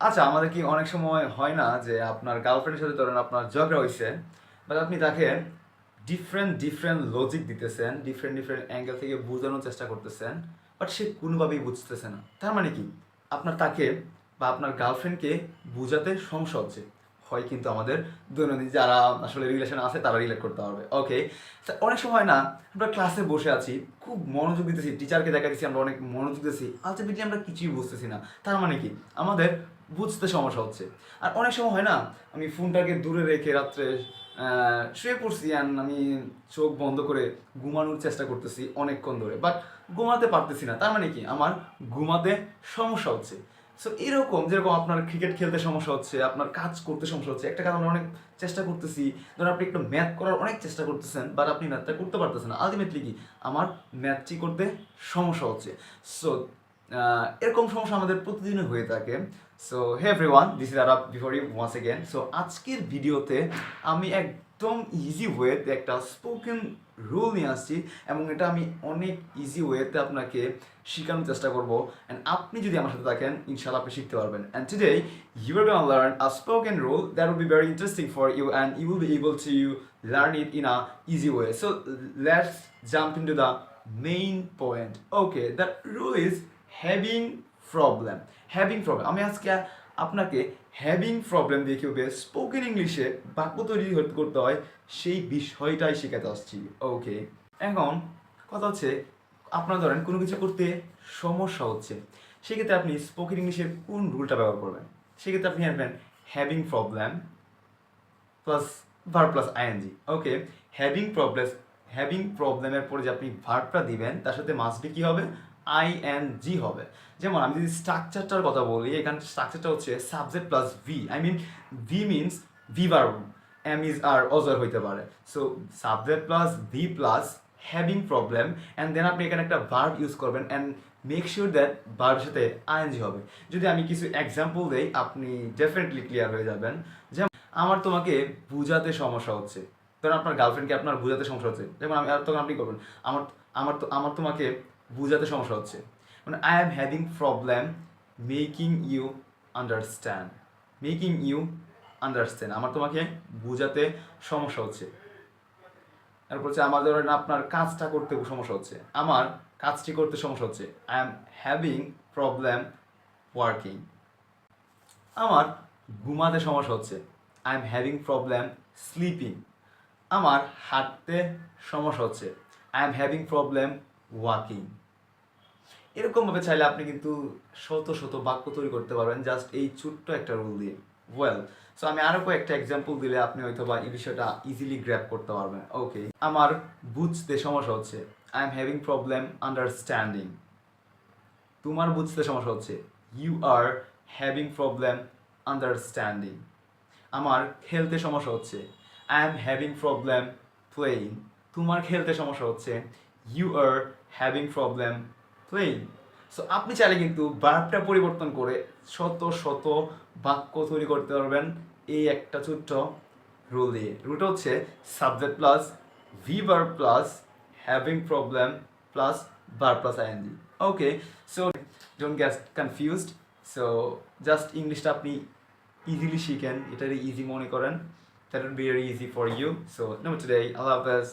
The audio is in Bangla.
আচ্ছা আমাদের কি অনেক সময় হয় না যে আপনার গার্লফ্রেন্ডের সাথে ধরেন আপনার ঝগড়া হয়েছে বাট আপনি তাকে ডিফারেন্ট ডিফারেন্ট লজিক দিতেছেন ডিফারেন্ট ডিফারেন্ট অ্যাঙ্গেল থেকে বোঝানোর চেষ্টা করতেছেন বাট সে কোনোভাবেই বুঝতেছে না। তার মানে কি? আপনার তাকে বা আপনার গার্লফ্রেন্ডকে বোঝাতে সমস্যা হচ্ছে। হয় কিন্তু আমাদের দৈনন্দিন যারা আসলে রিলেশন আছে, তারা রিলেট করতে পারবে। ওকে অনেক সময় না আমরা ক্লাসে বসে আছি, খুব মনোযোগ দিতেছি টিচারকে দেখা দিচ্ছি আমরা অনেক মনোযোগ দিতেছি আলটিমেটলি আমরা কিছুই বুঝতেছি না। তার মানে কি? আমাদের বুঝতে সমস্যা হচ্ছে। আর অনেক সময় হয় না, আমি ফোনটাকে দূরে রেখে রাত্রে শুয়ে পড়ছি অ্যান্ড আমি চোখ বন্ধ করে ঘুমানোর চেষ্টা করতেছি অনেকক্ষণ ধরে। বাট ঘুমাতে পারতেছি না। তার মানে কি? আমার ঘুমাতে সমস্যা হচ্ছে। সো এরকম যেরকম আপনার ক্রিকেট খেলতে সমস্যা হচ্ছে, আপনার কাজ করতে সমস্যা হচ্ছে, একটা কারণে অনেক চেষ্টা করতেছি। ধরুন আপনি একটু ম্যাথ করার অনেক চেষ্টা করতেছেন বাট আপনি ম্যাথটা করতে পারতেছেন আলটিমেটলি কি? আমার ম্যাথটি করতে সমস্যা হচ্ছে। সো এরকম সমস্যা আমাদের প্রতিদিনই হয়ে থাকে। So hey everyone this is আরাপ before you once again so আজকের ভিডিওতে আমি একদম ইজি ওয়েতে একটা স্পোকেন রুল নিয়ে আসছি এবং এটা আমি অনেক ইজি ওয়েতে আপনাকে শেখানোর চেষ্টা করব অ্যান্ড আপনি যদি আমার সাথে থাকেন ইনশাল্লাহ আপনি শিখতে পারবেন। And today you are gonna learn a spoken rule that will be very interesting for you and you will be able to you learn it in a easy way so let's jump in to the main point okay the rule is having problem having problem আমি আজকে আপনাকে হ্যাভিং প্রবলেম দিয়ে কীভাবে স্পোকেন ইংলিশে বাক্য তৈরি করতে হয়, সেই বিষয়টাই শেখাতে আসছি। ওকে এখন কথা হচ্ছে, আপনার ধরেন কোনো কিছু করতে সমস্যা হচ্ছে, সেক্ষেত্রে আপনি স্পোকেন ইংলিশের কোন রুলটা ব্যবহার করবেন? সেক্ষেত্রে আপনি আসবেন having problem plus verb plus ING okay having problem having প্রবলেমের পরে যে আপনি ভার্বটা দিবেন, তার সাথে মাসবি কী হবে? আই এন জি হবে। যেমন আমি যদি স্ট্রাকচারটার কথা বলি, এখানে স্ট্রাকচারটা হচ্ছে subject plus V I mean V means V verb am is are Ozer হইতে পারে। So subject plus V plus having problem and then আপনি এখানে একটা ভার্ব ইউজ করবেন অ্যান্ড মেক শিওর দ্যাট ভার্বের সাথে আইএনজি হবে। যদি আমি কিছু এক্সাম্পল দেই, আপনি ডেফিনেটলি ক্লিয়ার হয়ে যাবেন যেমন আমার তোমাকে বুঝাতে সমস্যা হচ্ছে। ধরুন আপনার গার্লফ্রেন্ডকে আপনার বুঝাতে সমস্যা হচ্ছে। যেমন আমি তখন আপনি করবেন, আমার আমার তো, আমার তোমাকে বুঝাতে সমস্যা হচ্ছে। মানে I am having problem making you understand making you understand আমার তোমাকে বুঝাতে সমস্যা হচ্ছে। তারপর হচ্ছে আমার ধরেন আপনার কাজটা করতে সমস্যা হচ্ছে। আমার কাজটি করতে সমস্যা হচ্ছে। I am having problem working আমার ঘুমাতে সমস্যা হচ্ছে। I am having problem sleeping আমার হাঁটতে সমস্যা হচ্ছে। I am having problem walking. এরকমভাবে চাইলে আপনি কিন্তু শত শত বাক্য তৈরি করতে পারবেন, জাস্ট এই ছোট্ট একটা রুল দিয়ে। ওয়েল সো আমি আরও কয়েকটা এক্সাম্পল দিলে আপনি হয়তো বা এই বিষয়টা ইজিলি গ্র্যাপ করতে পারবেন। ওকে আমার বুঝতে সমস্যা হচ্ছে I am having problem understanding তোমার বুঝতে সমস্যা হচ্ছে you are having problem understanding আমার খেলতে সমস্যা হচ্ছে I am having problem playing তোমার খেলতে সমস্যা হচ্ছে you are having problem playing so আপনি চাইলে কিন্তু বার্বটা পরিবর্তন করে শত শত বাক্য তৈরি করতে পারবেন এই একটা ছোট্ট রুল দিয়ে। রুলটা হচ্ছে subject plus V bar plus having problem plus bar plus ING okay so don't get confused so just ইংলিশটা আপনি ইজিলি শিখেন, এটারই ইজি মনে করেন। That would be very easy for you so no today আল্লাহ হাফেজ